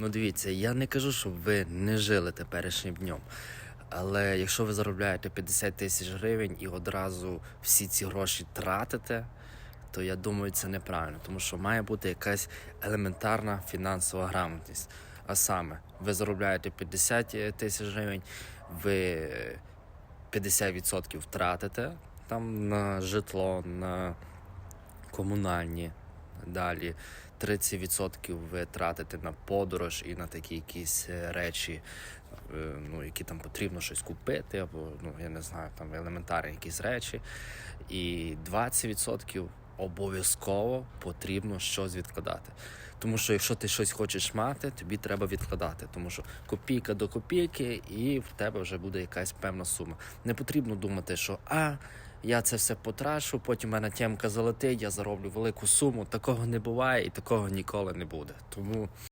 Ну дивіться, я не кажу, щоб ви не жили теперішнім днем. Але якщо ви заробляєте 50 тисяч гривень і одразу всі ці гроші тратите, то я думаю, це неправильно, тому що має бути якась елементарна фінансова грамотність. А саме, ви заробляєте 50 тисяч гривень, ви 50% тратите там на житло, на комунальні. Далі 30% ви тратите на подорож і на такі якісь е, речі, е, ну, які там потрібно щось купити, або ну, я не знаю, там елементарні якісь речі. І 20% обов'язково потрібно щось відкладати. Тому що якщо ти щось хочеш мати, тобі треба відкладати. Тому що копійка до копійки, і в тебе вже буде якась певна сума. Не потрібно думати, що а. Я це все потрашу, потім мене тємка залетить, я зароблю велику суму. Такого не буває і такого ніколи не буде. Тому